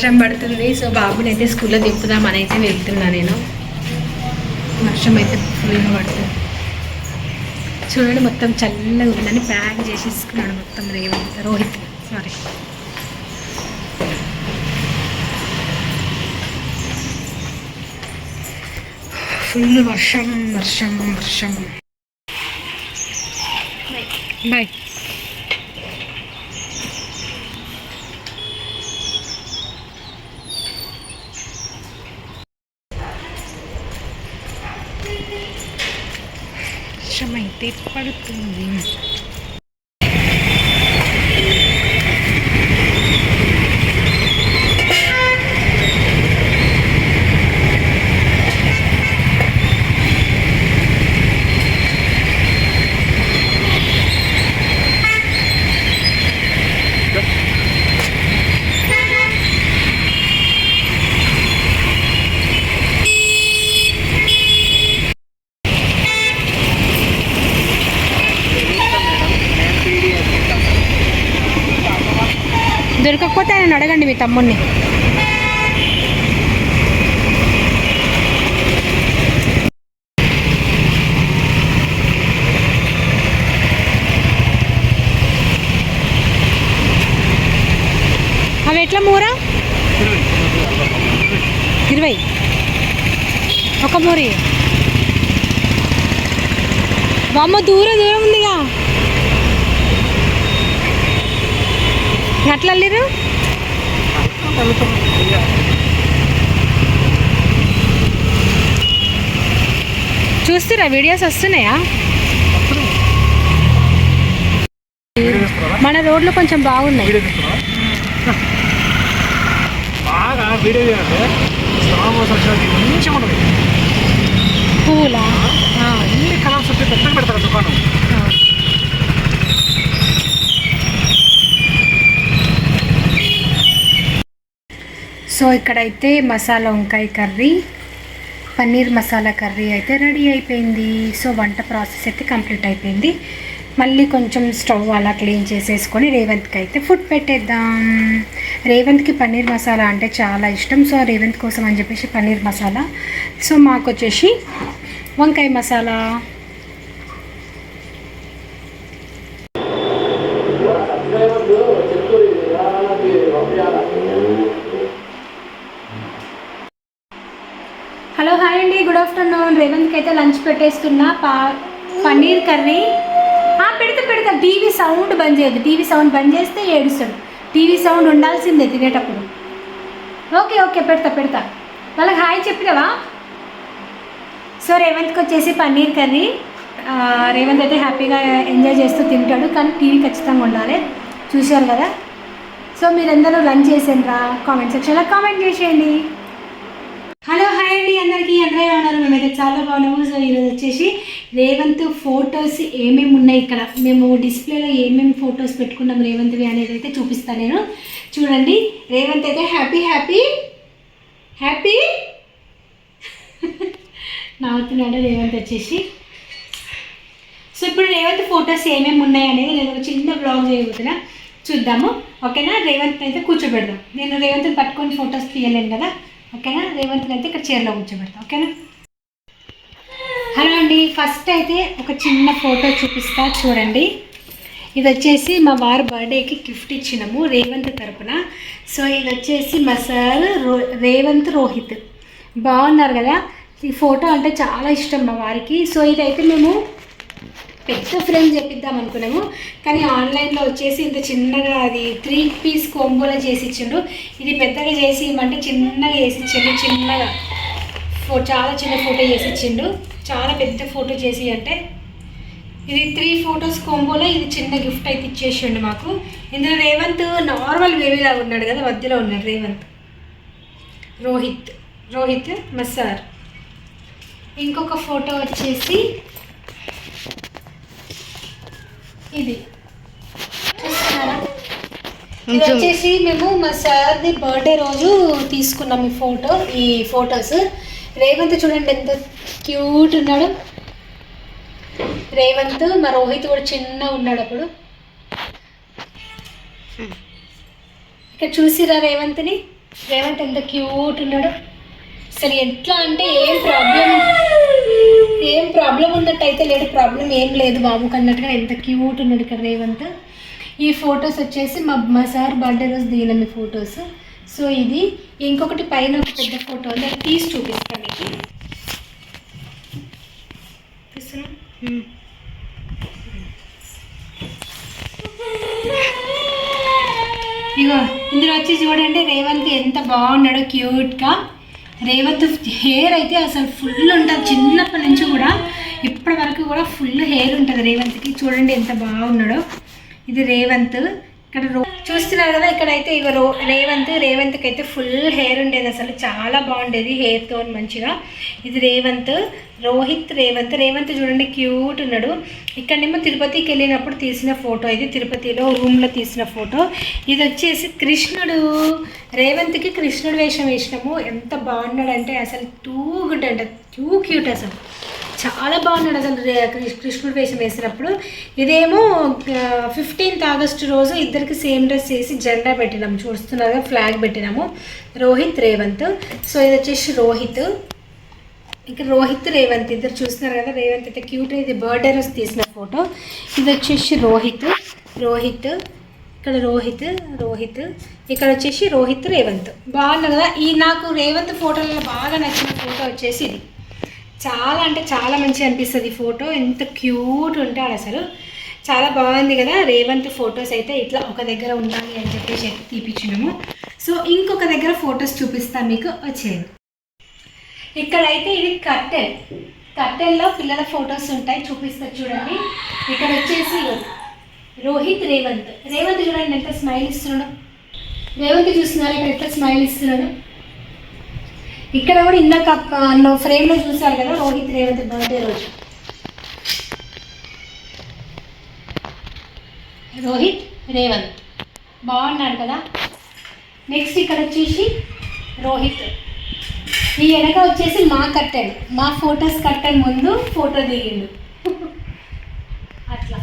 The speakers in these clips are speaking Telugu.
వర్షం పడుతుంది. సో బాబుని అయితే స్కూల్లో దింపుదామని అయితే వెళ్తున్నా నేను. వర్షం అయితే ఫుల్గా పడుతుంది. చూడండి మొత్తం చల్లగా ఉందని ప్యాక్ చేసేసుకున్నాడు మొత్తం రేవంత్. రోహిత్. సారీ ఫుల్ వర్షం వర్షం వర్షం. బాయ్ వర్షం అయితే అడగండి మీ తమ్ముడిని అవి ఎట్లా మూరా? ఇరవై. ఒక మూరి. బామ్మ దూరం దూరం ఉందిగా. ఎట్లా వెళ్ళారు చూస్తురా వీడియోస్ వస్తున్నాయా? మన రోడ్లు కొంచెం బాగున్నాయి? బాగా వీడియో పూలా? సో ఇక్కడైతే మసాలా వంకాయ కర్రీ పన్నీర్ మసాలా కర్రీ అయితే రెడీ అయిపోయింది. సో వంట ప్రాసెస్ అయితే కంప్లీట్ అయిపోయింది. మళ్ళీ కొంచెం స్టవ్ అలా క్లీన్ చేసేసుకొని రేవంత్కి అయితే ఫుడ్ పెట్టేద్దాం. రేవంత్కి పన్నీర్ మసాలా అంటే చాలా ఇష్టం. సో రేవంత్ కోసం అని చెప్పేసి పన్నీర్ మసాలా. సో మాకు వచ్చేసి వంకాయ మసాలా హలో హాయ్ అండి గుడ్ ఆఫ్టర్నూన్ రేవంత్కి అయితే లంచ్ పెట్టేస్తున్నా. పా పన్నీర్ కర్రీ. ఆ, పెడతా పెడతా. టీవీ సౌండ్ బంద్ చేయొద్దు. టీవీ సౌండ్ బంద్ చేస్తే ఏడుస్తాడు. టీవీ సౌండ్ ఉండాల్సిందే తినేటప్పుడు. ఓకే ఓకే పెడతా పెడతా. వాళ్ళకి హాయ్ చెప్పినావా? సో రేవంత్కి వచ్చేసి పన్నీర్ కర్రీ. రేవంత్ అయితే హ్యాపీగా ఎంజాయ్ చేస్తూ తింటాడు కానీ టీవీ ఖచ్చితంగా ఉండాలి. చూశారు కదా? సో మీరందరూ లంచ్ చేసిండ్రా కామెంట్ సెక్షన్లో కామెంట్ చేసేయండి. హలో హాయ్ అయితే చాలా బాగున్నాము సో ఈరోజు వచ్చేసి రేవంత్ ఫొటోస్ ఏమేమి ఉన్నాయి ఇక్కడ? మేము డిస్ప్లేలో ఏమేమి ఫొటోస్ పెట్టుకున్నాం రేవంత్వి అనేది అయితే చూపిస్తాను నేను. చూడండి. రేవంత్ అయితే హ్యాపీ హ్యాపీ హ్యాపీ. నవ్వుతున్నాడు రేవంత్ వచ్చేసి. సో ఇప్పుడు రేవంత్ ఫొటోస్ ఏమేమి ఉన్నాయి అనేది నేను ఒక చిన్న బ్లాగ్ చేయబోతున్నా. చూద్దాము. ఓకేనా? రేవంత్ అయితే కూర్చోబెడదాం. నేను రేవంత్ని పట్టుకొని ఫొటోస్ తీయలేను కదా. ఓకేనా? రేవంత్ అయితే ఇక్కడ చీరలో కూర్చోబెడతాం. ఓకేనా? హలో అండి ఫస్ట్ అయితే ఒక చిన్న ఫోటో చూపిస్తా చూడండి. ఇది వచ్చేసి మా వారి బర్త్డేకి గిఫ్ట్ ఇచ్చినాము రేవంత్ తరపున. సో ఇది వచ్చేసి మా సార్ రో రేవంత్ రోహిత్. బాగున్నారు కదా? ఈ ఫోటో అంటే చాలా ఇష్టం మా వారికి. సో ఇదైతే మేము పెద్ద ఫ్రేమ్ చేపిద్దాం అనుకున్నాము. కానీ ఆన్లైన్లో వచ్చేసి ఇంత చిన్నగా అది త్రీ పీస్ కోంబోలో చేసి ఇచ్చిండు. ఇది పెద్దగా చేసి ఇవ్వమంటే చిన్నగా చేసి ఇచ్చిండు చిన్నగా. ఫో చాలా చిన్న ఫోటో చేసి ఇచ్చిండు. చాలా పెద్ద ఫోటో చేసి అంటే ఇది త్రీ ఫొటోస్ కోంబోలో ఇది చిన్న గిఫ్ట్ అయితే ఇచ్చేసిండు మాకు. ఇందులో రేవంత్ నార్మల్ బేబీలాగా ఉన్నాడు కదా మధ్యలో ఉన్నాడు రేవంత్. రోహిత్ రోహిత్ మస్సార్ ఇంకొక ఫోటో వచ్చేసి ఇది. చూస్తున్నారా? ఇది వచ్చేసి మేము మా సార్ది బర్త్డే రోజు తీసుకున్నాం ఈ ఫోటో ఈ ఫొటోస్ రేవంత్ చూడండి ఎంత క్యూట్ ఉన్నాడు. రేవంత్ మా రోహిత్ కూడా చిన్న ఉన్నాడు అప్పుడు. ఇక్కడ చూసిరా రేవంత్ని? రేవంత్ ఎంత క్యూట్ ఉన్నాడు. అసలు ఎట్లా అంటే ఏం ప్రాబ్లం ఏం ప్రాబ్లం ఉన్నట్టయితే లేదు ప్రాబ్లం ఏం లేదు బాబుకి అన్నట్టుగా ఎంత క్యూట్ ఉన్నాడు ఇక్కడ రేవంత్. ఈ ఫొటోస్ వచ్చేసి మా మా సార్ బర్త్డే రోజు దిగిన ఈ ఫొటోస్. సో ఇది ఇంకొకటి పైన ఒక పెద్ద ఫోటో ఉంది. అది తీసి చూపిస్తాను మీకు. ఇగో ఇందులో వచ్చి చూడండి రేవంత్ ఎంత బాగున్నాడో క్యూట్గా. రేవంత్ హెయిర్ అయితే అసలు ఫుల్ ఉంటుంది. చిన్నప్పటి నుంచి కూడా ఇప్పటి వరకు కూడా ఫుల్ హెయిర్ ఉంటుంది రేవంత్కి. చూడండి ఎంత బాగున్నాడో. ఇది రేవంత్. ఇక్కడ రో చూస్తున్నారు కదా ఇక్కడైతే ఇక రో రేవంత్ రేవంత్కి అయితే ఫుల్ హెయిర్ ఉండేది అసలు. చాలా బాగుండేది హెయిర్తో మంచిగా. ఇది రేవంత్ రోహిత్ రేవంత్. రేవంత్ చూడండి క్యూట్ ఉన్నాడు. ఇక్కడనేమో తిరుపతికి వెళ్ళినప్పుడు తీసిన ఫోటో ఇది. తిరుపతిలో రూమ్లో తీసిన ఫోటో. ఇది వచ్చేసి కృష్ణుడు. రేవంత్కి కృష్ణుడు వేషం వేసినాము. ఎంత బాగున్నాడంటే అసలు టూ గుడ్ అంటే టూ క్యూట్ అసలు. చాలా బాగున్నాడు అసలు కృష్ణుడు వేషం వేసినప్పుడు. ఇదేమో ఫిఫ్టీన్త్ ఆగస్టు రోజు ఇద్దరికి సేమ్ డ్రెస్ వేసి జెండా పెట్టినాము. చూస్తున్నారు కదా ఫ్లాగ్ పెట్టినాము. రోహిత్ రేవంత్. సో ఇది వచ్చేసి రోహిత్. ఇక్కడ రోహిత్ రేవంత్. ఇద్దరు చూస్తున్నారు కదా రేవంత్ అయితే క్యూట్ ఇది బర్త్డే రోజు తీసిన ఫోటో ఇది వచ్చేసి రోహిత్. రోహిత్. ఇక్కడ రోహిత్ రోహిత్. ఇక్కడ వచ్చేసి రోహిత్ రేవంత్. బాగుంది కదా? ఈ నాకు రేవంత్ ఫోటోలలో బాగా నచ్చిన ఫోటో వచ్చేసి ఇది. చాలా అంటే చాలా మంచిగా అనిపిస్తుంది ఫోటో. ఎంత క్యూట్ ఉంటాడు అసలు. చాలా బాగుంది కదా రేవంత్ ఫొటోస్ అయితే ఇట్లా ఒక దగ్గర ఉండాలి అని చెప్పేసి తీపిచ్చినాము. సో ఇంకొక దగ్గర ఫొటోస్ చూపిస్తాను మీకు వచ్చేది. ఇక్కడైతే ఇది కట్టెల్. కట్టెల్లో పిల్లల ఫొటోస్ ఉంటాయి. చూపిస్తా చూడండి. ఇక్కడ వచ్చేసి రోహిత్ రేవంత్. రేవంత్ చూడండి ఎంత స్మైల్ ఇస్తున్నాడు. రేవంత్ చూస్తున్నారు. ఇక్కడ ఎట్లా స్మైల్ ఇస్తున్నాడు. ఇక్కడ కూడా ఇందాక నువ్వు ఫ్రేమ్లో చూశారు కదా రోహిత్ రేవంత్ బర్త్డే రోజు. రోహిత్ రేవంత్. బాగున్నాడు కదా? నెక్స్ట్ ఇక్కడ వచ్చేసి రోహిత్. ఈ వెనక వచ్చేసి మా కట్టెన్ మా ఫొటోస్ కట్టెన్ ముందు ఫోటో దిగిండు. అట్లా.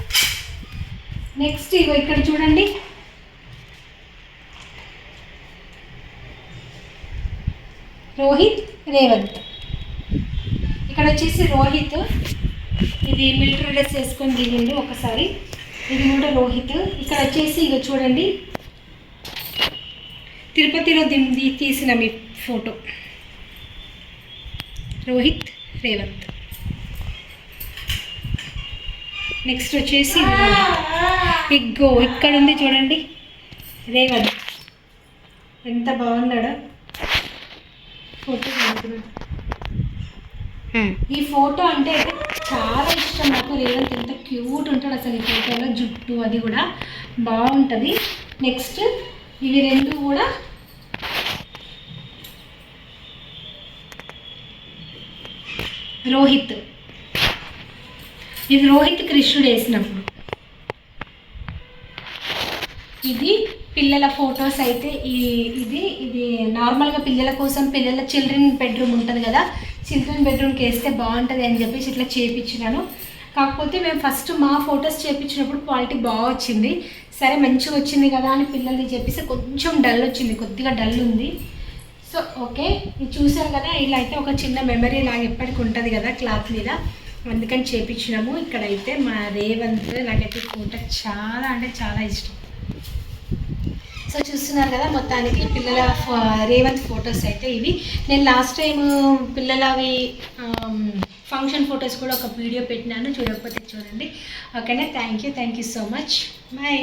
నెక్స్ట్ ఇగో ఇక్కడ చూడండి. రోహిత్ రేవంత్. ఇక్కడ వచ్చేసి రోహిత్ ఇది మిలిటరీ డ్రెస్ వేసుకొని దిగింది ఒకసారి. ఇది కూడా రోహిత్. ఇక్కడ వచ్చేసి ఇక చూడండి. తిరుపతిలో దింది తీసిన మీ ఫోటో. రోహిత్ రేవంత్. నెక్స్ట్ వచ్చేసి ఇగ్గో ఇక్కడ ఉంది చూడండి. రేవంత్. ఎంత బాగున్నాడో? ఈ ఫోటో అంటే చాలా ఇష్టం. నాకు రేవంత్ ఎంత క్యూట్ ఉంటాడు అసలు ఈ ఫోటోలో. జుట్టు అది కూడా బాగుంటుంది. నెక్స్ట్ ఇవి రెండు కూడా రోహిత్. ఇది రోహిత్ కృష్ణుడు వేసినప్పుడు. పిల్లల ఫొటోస్ అయితే ఈ ఇది ఇది నార్మల్గా పిల్లల కోసం పిల్లల చిల్డ్రన్ బెడ్రూమ్ ఉంటుంది కదా చిల్డ్రన్ బెడ్రూమ్కి వేస్తే బాగుంటుంది అని చెప్పేసి ఇట్లా చేపించినాను. కాకపోతే మేము ఫస్ట్ మా ఫొటోస్ చేపించినప్పుడు క్వాలిటీ బాగా వచ్చింది. సరే మంచిగా వచ్చింది కదా అని పిల్లల్ని చెప్పేసి కొంచెం డల్ వచ్చింది కొద్దిగా డల్ ఉంది. సో ఓకే ఇది చూసారు కదా ఇలా అయితే ఒక చిన్న మెమరీ లాగా ఎప్పటికి ఉంటుంది కదా క్లాత్ మీద. అందుకని చేపించినాము. ఇక్కడైతే మా రేవంత్ నాకైతే ఫోటో చాలా అంటే చాలా ఇష్టం. సో చూస్తున్నారు కదా మొత్తానికి పిల్లల రేవంత్ ఫొటోస్ అయితే ఇవి. నేను లాస్ట్ టైం పిల్లలవి um, ఫంక్షన్ ఫొటోస్ కూడా ఒక వీడియో పెట్టినాను. చూడకపోతే చూడండి. ఓకేనా thank you thank you so much bye